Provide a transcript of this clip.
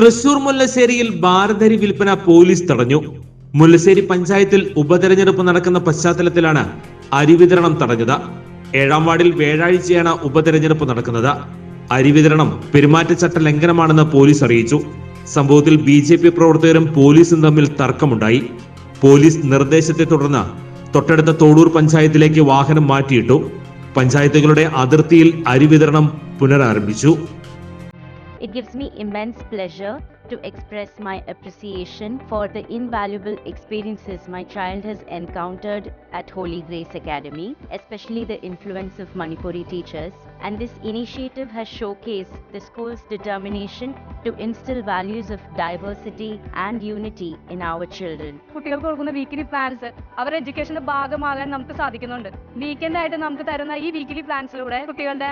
തൃശൂർ മുല്ലശ്ശേരിയിൽ ഭാരതരി വിൽപ്പന പോലീസ് തടഞ്ഞു. മുല്ലശ്ശേരി പഞ്ചായത്തിൽ ഉപതെരഞ്ഞെടുപ്പ് നടക്കുന്ന പശ്ചാത്തലത്തിലാണ് അരി വിതരണം തടഞ്ഞത്. ഏഴാം വാർഡിൽ വ്യാഴാഴ്ചയാണ് ഉപതെരഞ്ഞെടുപ്പ് നടക്കുന്നത്. അരി വിതരണം പെരുമാറ്റച്ചട്ട ലംഘനമാണെന്ന് പോലീസ് അറിയിച്ചു. സംഭവത്തിൽ ബി ജെ പി പ്രവർത്തകരും പോലീസും തമ്മിൽ തർക്കമുണ്ടായി. പോലീസ് നിർദ്ദേശത്തെ തുടർന്ന് തൊട്ടടുത്ത തോടൂർ പഞ്ചായത്തിലേക്ക് വാഹനം മാറ്റിയിട്ടു. പഞ്ചായത്തുകളുടെ അതിർത്തിയിൽ അരി വിതരണം പുനരാരംഭിച്ചു. It gives me immense pleasure to express my appreciation for the invaluable experiences my child has encountered at Holy Grace Academy, especially the influence of Manipuri teachers. And this initiative has showcased the school's determination to instill values of diversity and unity in our children. കുട്ടികൾക്ക് കൊടുക്കുന്ന weekly plans അവരുടെ എഡ്യൂക്കേഷന്റെ ഭാഗമാകാൻ നമുക്ക് സാധിക്കുന്നുണ്ട് weekend ആയിട്ട് നമുക്ക് തരുന്ന ഈ വീക്കിലി പ്ലാൻസിലൂടെ കുട്ടികളുടെ